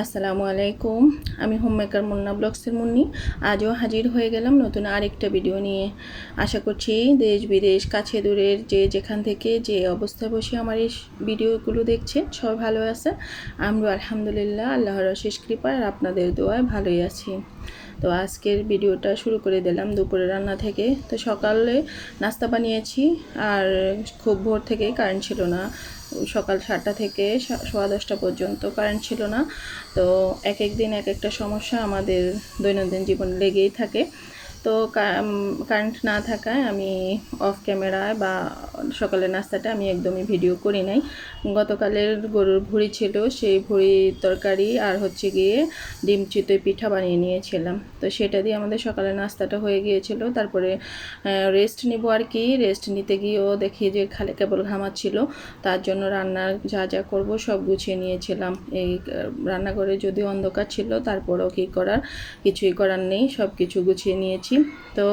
আসসালামু আলাইকুম। আমি হোম মেকার মুন্না ব্লগসের মুন্নি। আজও হাজির হয়ে গেলাম নতুন আরেকটা ভিডিও নিয়ে। আশা করছি দেশ বিদেশ, কাছে দূরের যে যেখান থেকে যে অবস্থায় বসে আমার এই ভিডিওগুলো দেখছে, সবাই ভালো আছে? আমরা আলহামদুলিল্লাহ, আল্লাহর শেষ কৃপায় আর আপনাদের দোয়ায় ভালোই আছি। তো আজকের ভিডিওটা শুরু করে দিলাম দুপুরে রান্না থেকে। তো সকালে নাস্তা বানিয়েছি আর খুব ভোর থেকেই কারেন্ট ছিল না। সকাল সাতটা থেকে সোয়া দশটা পর্যন্ত কারেন্ট ছিল না। তো এক এক দিন এক একটা সমস্যা আমাদের দৈনন্দিন জীবন লেগেই থাকে। তো কারেন্ট না থাকায় আমি অফ ক্যামেরায় বা সকালের নাস্তাটা আমি একদমই ভিডিও করি নাই। গতকালের গরুর ভুড়ি ছিল, সেই ভুড়ি তরকারি আর হচ্ছে গিয়ে ডিম চিতই পিঠা বানিয়ে নিয়েছিলাম। তো সেটা দিয়ে আমাদের সকালের নাস্তাটা হয়ে গিয়েছিল। তারপরে রেস্ট নিব আর কি। রেস্ট নিতে গিয়েও দেখি যে খালে কেবল ঘামাচ্ছিল। তার জন্য রান্নার যা যা করব সব গুছিয়ে নিয়েছিলাম। এই রান্নাঘরে যদিও অন্ধকার ছিল, তারপরেও কী করার? কিছুই করার নেই। সব কিছু গুছিয়ে নিয়েছি। তো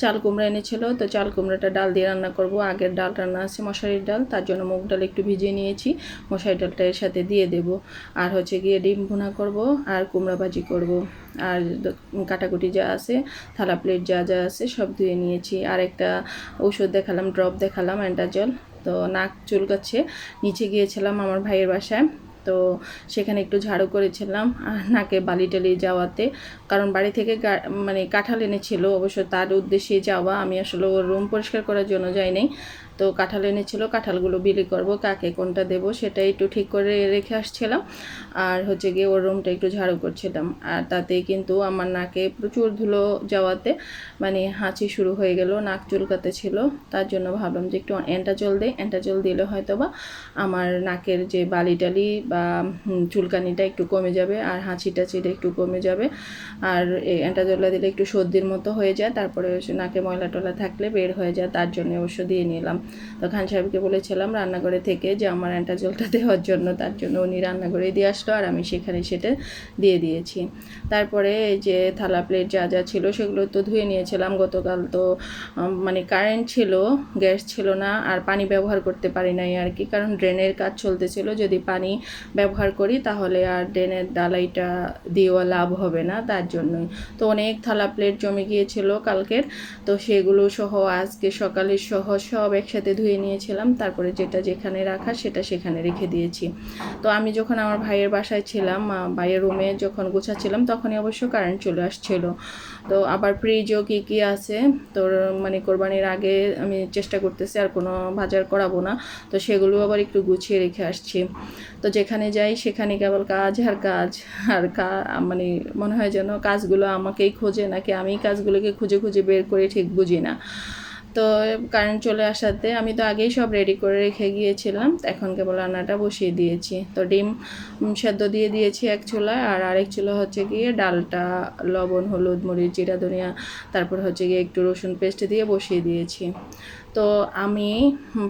চাল কুমড়া এনেছিল, তো চাল কুমড়াটা ডাল দিয়ে রান্না করব। আগের ডাল রান্না আছে মশারির ডাল, তার জন্য মুগ ডাল একটু ভিজিয়ে নিয়েছি। মশারির ডালটা এর সাথে দিয়ে দেব। আর হচ্ছে গিয়ে ডিম ভুনা করব, আর কুমড়া ভাজি করব। আর কাটাকুটি যা আছে, থালা প্লেট যা যা আছে সব ধুয়ে নিয়েছি। আর একটা ওষুধ দেখালাম, ড্রপ দেখালাম অ্যান্টাজল তো নাক চুলকাচ্ছে। নিচে গিয়েছিলাম আমার ভাইয়ের বাসায়। তো সেখানে একটু ঝাড়ু করেছিলাম আর নাকে বালি টালি যাওয়াতে। কারণ বাড়ি থেকে মানে কাঁঠাল এনেছিল, অবশ্য তার উদ্দেশ্যে যাওয়া। আমি আসলে ওর রুম পরিষ্কার করার জন্য যাই নাই। তো কাঁঠাল এনেছিল, কাঁঠালগুলো বিলি করব, কাকে কোনটা দেব সেটা একটু ঠিক করে রেখে আসছিলাম। আর হচ্ছে গিয়ে ওর রুমটা একটু ঝাড়ু করছিলাম। আর তাতে কিন্তু আমার নাকে প্রচুর ধুলো যাওয়াতে মানে হাঁচি শুরু হয়ে গেল, নাক চুলকাতে ছিল। তার জন্য ভাবলাম যে একটু অ্যান্টাজল দেয় অ্যান্টাজল দিলে হয়তো বা আমার নাকের যে বালি টালি বা চুলকানিটা একটু কমে যাবে আর হাঁচি টাচিটা একটু কমে যাবে। আর এই অ্যান্টাজলটা দিলে একটু সর্দির মতো হয়ে যায়, তারপরে নাকে ময়লা টলা থাকলে বের হয়ে যায়, তার জন্য অবশ্য দিয়ে নিলাম। তো খান সাহেবকে বলেছিলাম রান্নাঘরে থেকে যে, আমার অ্যান্টাজলটা দেওয়ার জন্য, তার জন্য উনি রান্নাঘরে দিয়ে আসলো আর আমি সেখানে সেটা দিয়ে দিয়েছি। তারপরে যে থালা প্লেট যা যা ছিল সেগুলো তো ধুয়ে নিয়েছিলাম। গতকাল তো মানে কারেন্ট ছিল, গ্যাস ছিল না, আর পানি ব্যবহার করতে পারি নাই আর কি, কারণ ড্রেনের কাজ চলতেছিল। যদি পানি ব্যবহার করি, তাহলে আর ড্রেনের ডালাইটা দিয়েও লাভ হবে না, তার জন্যই। তো অনেক থালা প্লেট জমে গিয়েছিল কালকের, তো সেগুলো সহ আজকে সকালে সহ সব একসাথে ধুয়ে নিয়েছিলাম, তারপরে যেটা যেখানে রাখা সেটা সেখানে রেখে দিয়েছি। তো আমি যখন আমার ভাইয়ের বাসায় ছিলাম ভাইয়ের রুমে যখন গোছাচ্ছিলাম, তখনই অবশ্য কারেন্ট চলে আসছিল। তো আবার ফ্রিজও কী কী আছে, তোর মানে কোরবানির আগে আমি চেষ্টা করতেছি আর কোনো বাজার করাবো না, তো সেগুলো আবার একটু গুছিয়ে রেখে আসছি। তো যেখানে যাই, সেখানে কেবল কাজ আর কাজ। আর কা মানে মনে হয় যেন কাজগুলো আমাকেই খোঁজে, নাকি আমি কাজগুলোকে খুঁজে খুঁজে বের করে ঠিক বুঝি না। তো কারেন্ট চলে আসাতে আমি তো আগেই সব রেডি করে রেখে গিয়েছিলাম। এখন কেবল রান্নাটা বসিয়ে দিয়েছি। তো ডিম সেদ্ধ দিয়ে দিয়েছি এক চুলায় আর আরেক চুলা হচ্ছে গিয়ে ডালটা, লবণ, হলুদ, মরিচ, জিরা, ধনিয়া, তারপর হচ্ছে গিয়ে একটু রসুন পেস্ট দিয়ে বসিয়ে দিয়েছি। তো আমি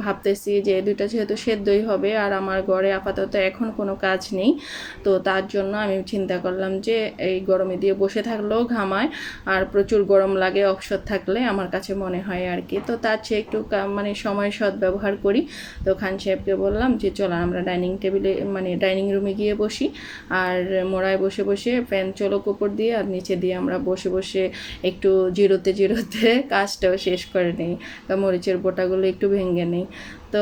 ভাবতেছি যে দুইটা যেহেতু সেদ্ধই হবে, আর আমার ঘরে আপাতত এখন কোনো কাজ নেই, তো তার জন্য আমি চিন্তা করলাম যে এই গরমে দিয়ে বসে থাকলেও ঘামায়, আর প্রচুর গরম লাগে, অবসর থাকলে আমার কাছে মনে হয় আর কি। তো তার চেয়ে একটু মানে সময় সৎ ব্যবহার করি। তো খান সাহেবকে বললাম যে, চলো আমরা ডাইনিং টেবিলে মানে ডাইনিং রুমে গিয়ে বসি। আর মোড়ায় বসে বসে ফ্যান চলক উপর দিয়ে, আর নিচে দিয়ে আমরা বসে বসে একটু জিরোতে জিরোতে কাজটাও শেষ করে নিই। তা মরিচের বোটাগুলো একটু ভেঙে নেই। তো,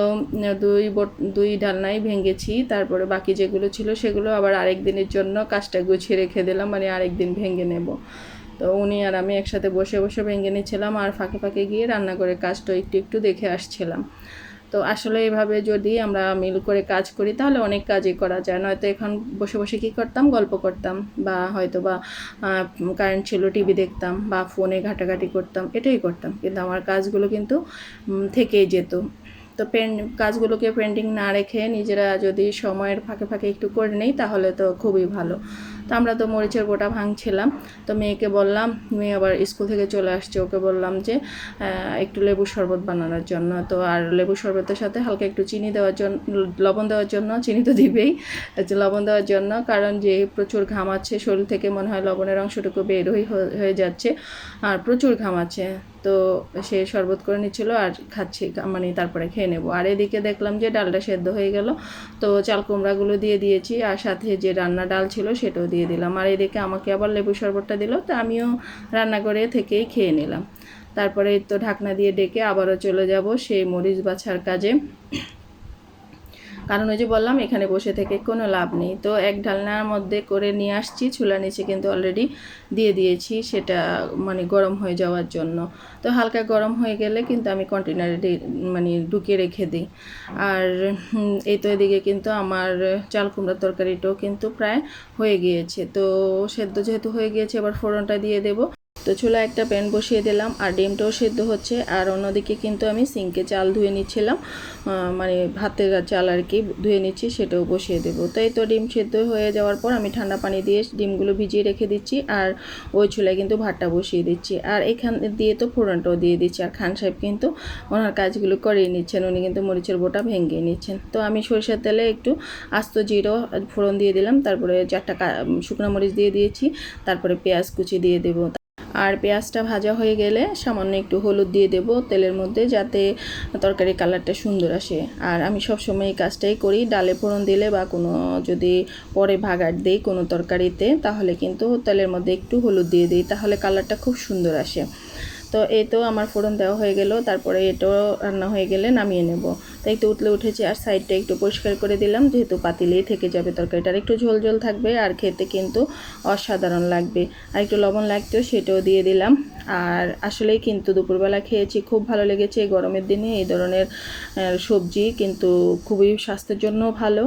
দুই বোট, দুই ডালনাই ভেঙেছি, তারপরে বাকি যেগুলো ছিল সেগুলো আবার আরেক দিনের জন্য কাজটা গুছিয়ে রেখে দিলাম মানে আরেক দিন ভেঙে নেব। তো উনি আর আমি একসাথে বসে বসে ভেঙে নিচ্ছিলাম, আর ফাঁকে ফাঁকে গিয়ে রান্না করে কাজটা একটু একটু দেখে আসছিলাম। তো আসলে এইভাবে যদি আমরা মিল করে কাজ করি, তাহলে অনেক কাজই করা যায়। নয়তো এখন বসে বসে কী করতাম? গল্প করতাম বা হয়তো বা কারেন্ট ছিল টিভি দেখতাম বা ফোনে ঘাটাঘাটি করতাম, এটাই করতাম। কিন্তু আমার কাজগুলো কিন্তু থেকেই যেত। তো পেন কাজগুলোকে পেন্ডিং না রেখে নিজেরা যদি সময়ের ফাঁকে ফাঁকে একটু করে নেই, তাহলে তো খুবই ভালো। তো আমরা তো মরিচের গোটা ভাঙছিলাম। তো মেয়েকে বললাম, মেয়ে আবার স্কুল থেকে চলে আসছে। ওকে বললাম যে একটু লেবু শরবত বানানোর জন্য। তো আর লেবু শরবতের সাথে হালকা একটু চিনি দেওয়ার জন্য লবণ দেওয়ার জন্য, চিনি তো দিবেই লবণ দেওয়ার জন্য। কারণ যে প্রচুর ঘামাচ্ছে শরীর থেকে মনে হয় লবণের অংশটুকু বের হয়ে হয়ে যাচ্ছে। আর প্রচুর ঘামাচ্ছে তো সে শরবত করে নিচ্ছিল আর খাচ্ছি মানে তারপরে খেয়ে নেব। আর এদিকে দেখলাম যে ডালটা সেদ্ধ হয়ে গেল। তো চাল কুমড়াগুলো দিয়ে দিয়েছি। আর সাথে যে রান্না ডাল ছিল, সেটাও দিয়ে দিলাম। আর এদিকে আমাকে আবার লেবু শরবতটা দিল, তো আমিও রান্না করে থেকেই খেয়ে নিলাম। তারপরে তো ঢাকনা দিয়ে ডেকে আবারও চলে যাব সেই মরিচ বাছার কাজে। কারণ ওই যে বললাম, এখানে বসে থেকে কোনো লাভ নেই। তো এক ঢালনার মধ্যে করে নিয়ে আসছি চুলা নিচে কিন্তু অলরেডি দিয়ে দিয়েছি, সেটা মানে গরম হয়ে যাওয়ার জন্য। তো হালকা গরম হয়ে গেলে কিন্তু আমি কন্টেনারে মানে ঢুকিয়ে রেখে দিই। আর এই তো এদিকে কিন্তু আমার চাল কুমড়ার তরকারিটাও কিন্তু প্রায় হয়ে গিয়েছে। তো সেদ্ধ যেহেতু হয়ে গিয়েছে, এবার ফোড়নটা দিয়ে দেবো। তো চুলা একটা প্যান বসিয়ে দিলাম আর ডিমটাও সেদ্ধ হচ্ছে। আর অন্যদিকে কিন্তু আমি সিঙ্কে চাল ধুয়ে নিচ্ছিলাম। মানে ভাতের চাল আর কি ধুয়ে নিচ্ছি, সেটাও বসিয়ে দেবো। তো এই তো ডিম সেদ্ধ হয়ে যাওয়ার পর আমি ঠান্ডা পানি দিয়ে ডিমগুলো ভিজিয়ে রেখে দিচ্ছি আর ওই চুলায় কিন্তু ভাতটা বসিয়ে দিচ্ছি। আর এখান দিয়ে তো ফোড়নটাও দিয়ে দিচ্ছি। আর খান সাহেব কিন্তু ওনার কাজগুলো করেই নিচ্ছেন। উনি কিন্তু মরিচের বোটা ভেঙে নিচ্ছেন। তো আমি সরিষার তেলে একটু আস্ত জিরো ফোড়ন দিয়ে দিলাম। তারপরে চারটা শুকনো মরিচ দিয়ে দিয়েছি। তারপরে পেঁয়াজ কুচি দিয়ে দেবো। আর পেঁয়াজটা ভাজা হয়ে গেলে সামান্য একটু হলুদ দিয়ে দেব তেলের মধ্যে যাতে তরকারি কালারটা সুন্দর আসে। আর আমি সবসময় এই কাজটাই করি, ডালে ফোড়ন দিলে বা কোনো যদি পরে ভাগাট দিই কোনো তরকারিতে, তাহলে কিন্তু তেলের মধ্যে একটু হলুদ দিয়ে দিই, তাহলে কালারটা খুব সুন্দর আসে। তো এই তো আমার ফোড়ন দেওয়া হয়ে গেল, তারপরে এটাও রান্না হয়ে গেলে নামিয়ে নেব। তাই তো উতলে উঠেছে আর সাইডটা একটু পরিষ্কার করে দিলাম, যেহেতু পাতিলেই থেকে যাবে তরকারিটা। আর একটু ঝোল ঝোল থাকবে আর খেতে কিন্তু অসাধারণ লাগবে। আর একটু লবণ লাগতেও সেটাও দিয়ে দিলাম। আর আসলেই কিন্তু দুপুরবেলা খেয়েছি, খুব ভালো লেগেছে এই গরমের দিনে। এই ধরনের সবজি কিন্তু খুবই স্বাস্থ্যের জন্য ভালো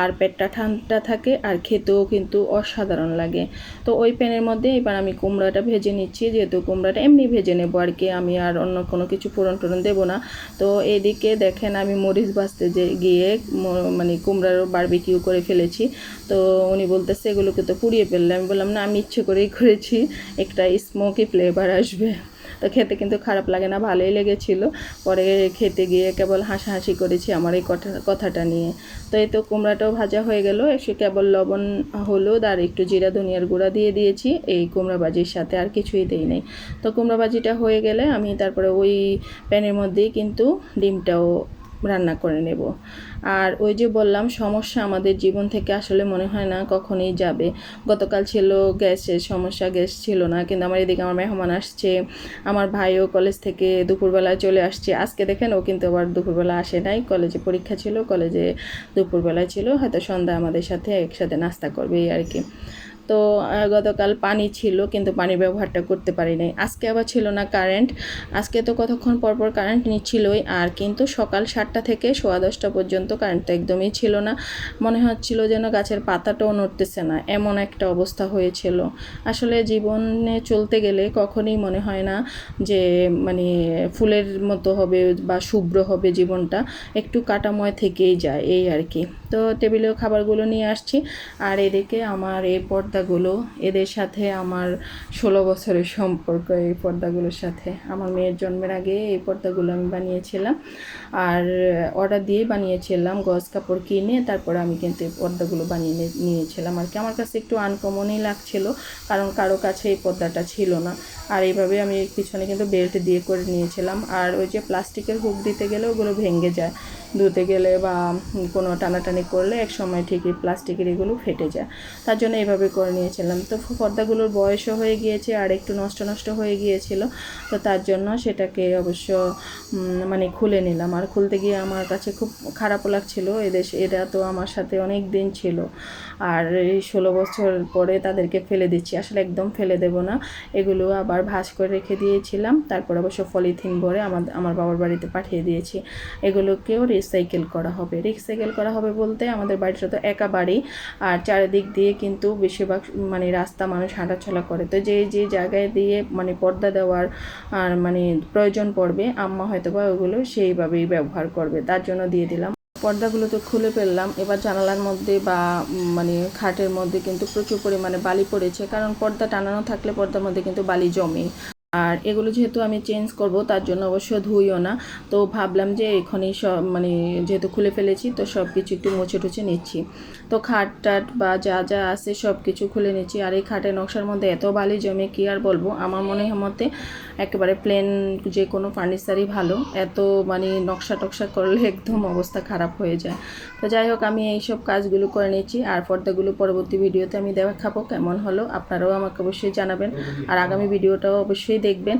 আর পেটটা ঠান্ডা থাকে আর খেতেও কিন্তু অসাধারণ লাগে। তো ওই প্যানের মধ্যে এবার আমি কুমড়াটা ভেজে নিচ্ছি, যেহেতু কুমড়াটা এমনি ভেজে নেব। আর কি। আমি আর অন্য কোনো কিছু ফোড়ন টোড়ন দেবো না। তো এদিকে দেখেন আমি মরিচ বাঁচতে যে গিয়ে মানে মানে কুমড়ারও বারবিকিউ করে ফেলেছি। তো উনি বলতেছে, এগুলোকে তো পুড়িয়ে ফেললে। আমি বললাম, না, আমি ইচ্ছে করেই করেছি। একটা স্মোকি ফ্লেভার আসবে। তো খেতে কিন্তু খারাপ লাগে না, ভালোই লেগেছিল। পরে খেতে গিয়ে কেবল হাসাহাসি করেছি আমার এই কথা, কথাটা নিয়ে। তো এই তো কুমড়াটাও ভাজা হয়ে গেল, এসে কেবল লবণ, হলুদ আর একটু জিরা, ধনিয়ার গুঁড়া দিয়ে দিয়েছি। এই কুমড়া ভাজির সাথে আর কিছুই দেই নাই। তো কুমড়া ভাজিটা হয়ে গেলে আমি তারপরে ওই প্যানের মধ্যেই কিন্তু ডিমটাও রান্না করে নেব। আর ওই যে বললাম, সমস্যা আমাদের জীবন থেকে আসলে মনে হয় না কখনই যাবে। গতকাল ছিল গ্যাসের সমস্যা, গ্যাস ছিল না। কিন্তু আমার এদিকে আমার মেহমান আসছে, আমার ভাইও কলেজ থেকে দুপুরবেলায় চলে আসছে। আজকে দেখেন, ও কিন্তু আবার দুপুরবেলা আসে নাই। কলেজে পরীক্ষা ছিল, কলেজে দুপুরবেলায় ছিল। হয়তো সন্ধ্যা আমাদের সাথে একসাথে নাস্তা করবে আর কি। তো গতকাল পানি ছিল কিন্তু পানির ব্যবহারটা করতে পারি নাই। আজকে আবার ছিল না কারেন্ট। আজকে তো কতক্ষণ পর পর কারেন্ট নিচ্ছিলই, আর কিন্তু সকাল সাতটা থেকে সোয়া দশটা পর্যন্ত কারেন্ট তো একদমই ছিল না। মনে হচ্ছিল যেন গাছের পাতাটাও নড়তেছে না, এমন একটা অবস্থা হয়েছিল। আসলে জীবনে চলতে গেলে কখনই মনে হয় না যে মানে ফুলের মতো হবে বা শুভ্র হবে জীবনটা, একটু কাটাময় থেকেই যায়, এই আর কি। তো টেবিলেও খাবারগুলো নিয়ে আসছি, আর এদিকে আমার এই পর্দাগুলো, এদের সাথে আমার ষোলো বছরের সম্পর্ক এই পর্দাগুলোর সাথে। আমার মেয়ের জন্মের আগে এই পর্দাগুলো আমি বানিয়েছিলাম। আর অর্ডার দিয়েই বানিয়েছিলাম, গজ কাপড় কিনে, তারপরে আমি কিন্তু এই পর্দাগুলো বানিয়ে নিয়েছিলাম আর কি। আমার কাছে একটু আনকমনই লাগছিল, কারণ কারও কাছে এই পর্দাটা ছিল না। আর এইভাবে আমি পিছনে কিন্তু বেল্ট দিয়ে করে নিয়েছিলাম। আর ওই যে প্লাস্টিকের হুক দিতে গেলে ওগুলো ভেঙে যায়। ধুতে গেলে বা কোনো টানাটানি করলে এক সময় ঠিকই প্লাস্টিকের এগুলো ফেটে যায়। তার জন্য এইভাবে করে নিয়েছিলাম। তো পর্দাগুলোর বয়সও হয়ে গিয়েছে, আর একটু নষ্ট নষ্ট হয়ে গিয়েছিল। তো তার জন্য সেটাকে অবশ্য মানে খুলে নিলাম। আর খুলতে গিয়ে আমার কাছে খুব খারাপও লাগছিল। এদের এরা তো আমার সাথে অনেক দিন ছিল। আর এই ষোলো বছর পরে তাদেরকে ফেলে দিচ্ছি। আসলে একদম ফেলে দেব না। এগুলো আবার ভাঁজ করে রেখে দিয়েছিলাম। তারপর অবশ্য পলিথিন ভরে আমার আমার বাবার বাড়িতে পাঠিয়ে দিয়েছি। এগুলোকেও রিসাইকেল করা হবে। রিসাইকেল করা হবে বলতে আমাদের বাড়িটা তো একা বাড়ি, আর চারিদিক দিয়ে কিন্তু বেশিরভাগ মানে রাস্তা মানুষ হাঁটাচলা করে। তো যে যে জায়গায় দিয়ে মানে পর্দা দেওয়ার, আর মানে প্রয়োজন পড়বে, আম্মা হয়তো বা ওগুলো সেইভাবেই ব্যবহার করবে। তার জন্য দিয়ে দিলাম। পর্দাগুলো তো খুলে ফেললাম। এবার জানালার মধ্যে বা মানে খাটের মধ্যে কিন্তু প্রচুর পরিমাণে বালি পড়েছে, কারণ পর্দা টানানো থাকলে পর্দার মধ্যে কিন্তু বালি জমে। আর এগুলো যেহেতু আমি চেঞ্জ করব, তার জন্য অবশ্য ধুইও না। তো ভাবলাম যে এখানেই সব মানে যেহেতু খুলে ফেলেছি, তো সব কিছু একটু মুছে টুছে নিচ্ছি। তো খাট টাট বা যা যা আছে সব কিছু খুলে নিচ্ছি। আর এই খাটের নকশার মধ্যে এত বালি জমে, কি আর বলব? আমার মনে হয় মতে একেবারে প্লেন যে কোনো ফার্নিচারই ভালো। এত মানে নকশা টকশা করলে একদম অবস্থা খারাপ হয়ে যায়। তো যাই হোক, আমি এই সব কাজগুলো করে নিচ্ছি। আর পর্দাগুলো পরবর্তী ভিডিওতে আমি দেখাবো কেমন হলো। আপনারাও আমাকে অবশ্যই জানাবেন। আর আগামী ভিডিওটাও অবশ্যই দেখবেন।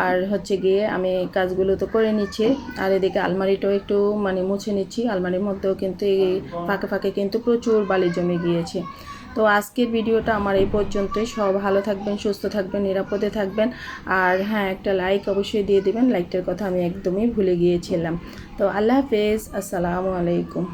আর হচ্ছে গিয়ে আমি কাজগুলো তো করে নিচ্ছি। আর এদিকে আলমারিটাও একটু মানে মুছে নিচ্ছি। আলমারির মধ্যেও কিন্তু এই ফাঁকে ফাঁকে কিন্তু প্রচুর বালি জমে গিয়েছে। তো আজকের ভিডিওটা আমার এই পর্যন্তই। সব ভালো থাকবেন, সুস্থ থাকবেন, নিরাপদে থাকবেন। আর হ্যাঁ একটা লাইক অবশ্যই দিয়ে দেবেন। লাইকটার কথা আমি একদমই ভুলে গিয়েছিলাম। তো আল্লাহ হাফেজ। আসসালামু আলাইকুম।